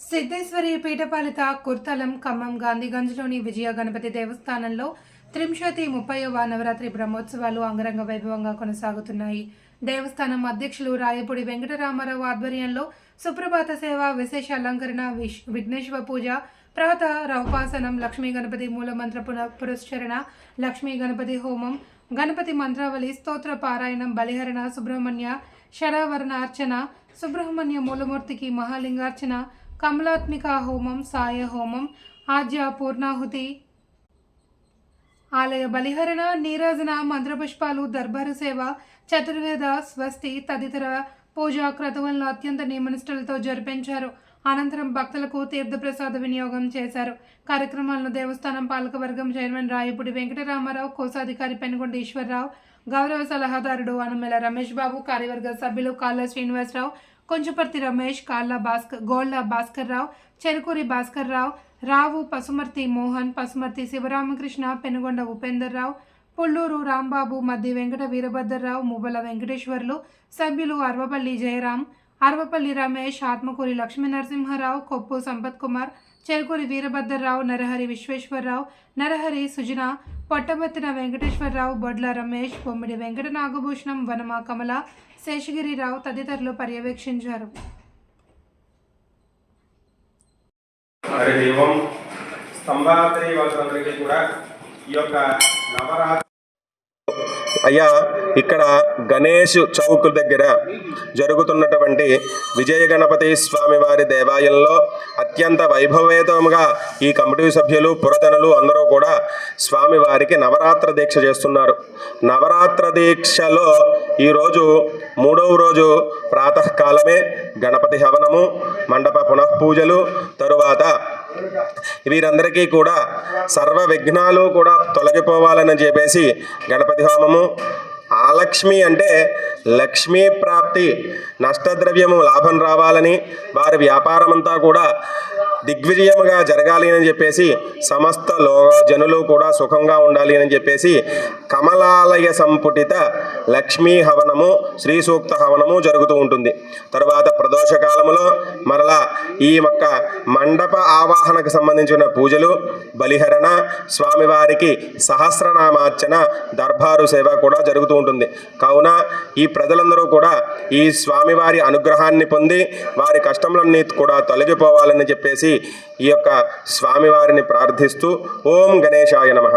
సిద్ధేశ్వరి పీఠపాలిత కుర్తలం ఖమ్మం గాంధీగంజ్లోని విజయ గణపతి దేవస్థానంలో త్రింశతి ముప్పైవ నవరాత్రి బ్రహ్మోత్సవాలు అంగరంగ వైభవంగా కొనసాగుతున్నాయి. దేవస్థానం అధ్యక్షులు రాయపూడి వెంకటరామారావు ఆధ్వర్యంలో సుప్రభాత సేవ విశేష అలంకరణ విష్ విఘ్నేశ్వర పూజ ప్రాత రవపాసనం లక్ష్మీ గణపతి మూలమంత్ర పున పురస్చరణ లక్ష్మీ గణపతి హోమం గణపతి మంత్రావళి స్తోత్ర పారాయణం బలిహరణ సుబ్రహ్మణ్య శరావరణ అర్చన సుబ్రహ్మణ్య మూలమూర్తికి మహాలింగార్చన కమలాత్మిక హోమం సాయ హోమం ఆద్య పూర్ణాహుతి. ఆలయ బలిహరణ నీరాజన మంత్రపుష్పాలు దర్బారు సేవ చతుర్వేద స్వస్తి తదితర పూజా క్రతువులను అత్యంత నియమనిష్టలతో జరిపించారు. అనంతరం భక్తులకు తీర్థప్రసాద వినియోగం చేశారు. కార్యక్రమాలను దేవస్థానం పాలకవర్గం చైర్మన్ రాయపూడి వెంకటరామారావు కోశాధికారి పెనుగొండ ఈశ్వరరావు గౌరవ సలహాదారుడు అనుమెల రమేష్ బాబు కార్యవర్గ సభ్యులు కాళ్ళ శ్రీనివాసరావు కొంచుపర్తి రమేష్ కాళ్ళ భాస్కర్ గోళ్ళ భాస్కర్ రావు చెరుకూరి భాస్కర్ రావు రావు పసుమర్తి మోహన్ పసుమర్తి శివరామకృష్ణ పెనుగొండ ఉపేందర్ రావు పుల్లూరు రాంబాబు మద్ది వెంకట వీరభద్రరావు ముబల వెంకటేశ్వర్లు సభ్యులు అర్వపల్లి జయరాం అర్వపల్లి రమేష్ ఆత్మకూరి లక్ష్మీ నరసింహారావు కొప్పు సంపత్ కుమార్ చెరుకూరి వీరభద్రరావు నరహరి విశ్వేశ్వరరావు నరహరి సుజన పొట్టబత్తిన వెంకటేశ్వరరావు బొడ్ల రమేష్ బొమ్మిడి వెంకట నాగభూషణం వనమ కమల శేషగిరిరావు తదితరులు పర్యవేక్షించారు. మరి దైవం స్తంభాద్రి వాళ్ళందరికీ కూడా ఈ యొక్క నవరాత్రి అయ్యా ఇక్కడ గణేష్ చౌక్ దగ్గర జరుగుతున్నటువంటి విజయ గణపతి స్వామివారి దేవాలయంలో అత్యంత వైభవేతముగా ఈ కమిటీ సభ్యులు పురజనులు అందరూ కూడా స్వామివారికి నవరాత్ర దీక్ష చేస్తున్నారు. నవరాత్ర దీక్షలో ఈరోజు మూడవ రోజు ప్రాతకాలమే గణపతి హవనము మండప పునఃపూజలు తరువాత వీరందరికీ కూడా సర్వ విఘ్నాలు కూడా తొలగిపోవాలని చెప్పేసి గణపతి హోమము ఆలక్ష్మి అంటే లక్ష్మీ ప్రాప్తి నష్టద్రవ్యము లాభం రావాలని వారి వ్యాపారమంతా కూడా దిగ్విజయముగా జరగాలి అని చెప్పేసి సమస్త లో జనులు కూడా సుఖంగా ఉండాలి అని చెప్పేసి కమలాలయ సంపుటిత లక్ష్మీ హవనము శ్రీ సూక్త హవనము జరుగుతూ ఉంటుంది. తర్వాత ప్రదోష కాలములో మరలా ఈ యొక్క మండప ఆవాహనకు సంబంధించిన పూజలు బలిహరణ స్వామివారికి సహస్రనామార్చన దర్బారు సేవ కూడా జరుగుతూ ఉంటుంది. కావున ఈ ప్రజలందరూ కూడా ఈ స్వామివారి అనుగ్రహాన్ని పొంది వారి కష్టములన్నీ కూడా తొలగిపోవాలని చెప్పేసి ఈ యొక్క స్వామివారిని ప్రార్థిస్తూ ఓం గణేశాయ నమః.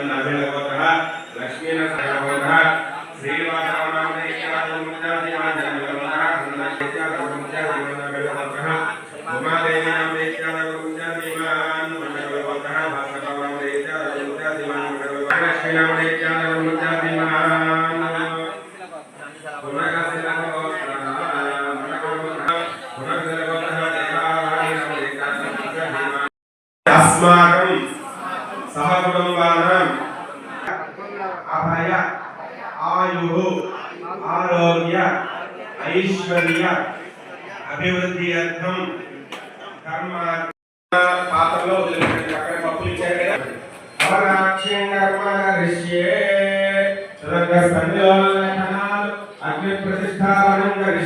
అస్మాకం సహకుటుంబానం అభయ ఆయు ఆరోగ్య ఐశ్వర్య అభివృద్ధి అర్థం కర్మ పాత్రలో నమస్కారం చేసుకోండి ప్రాగక్రై అభయరగ్నిం పరత్రక్రై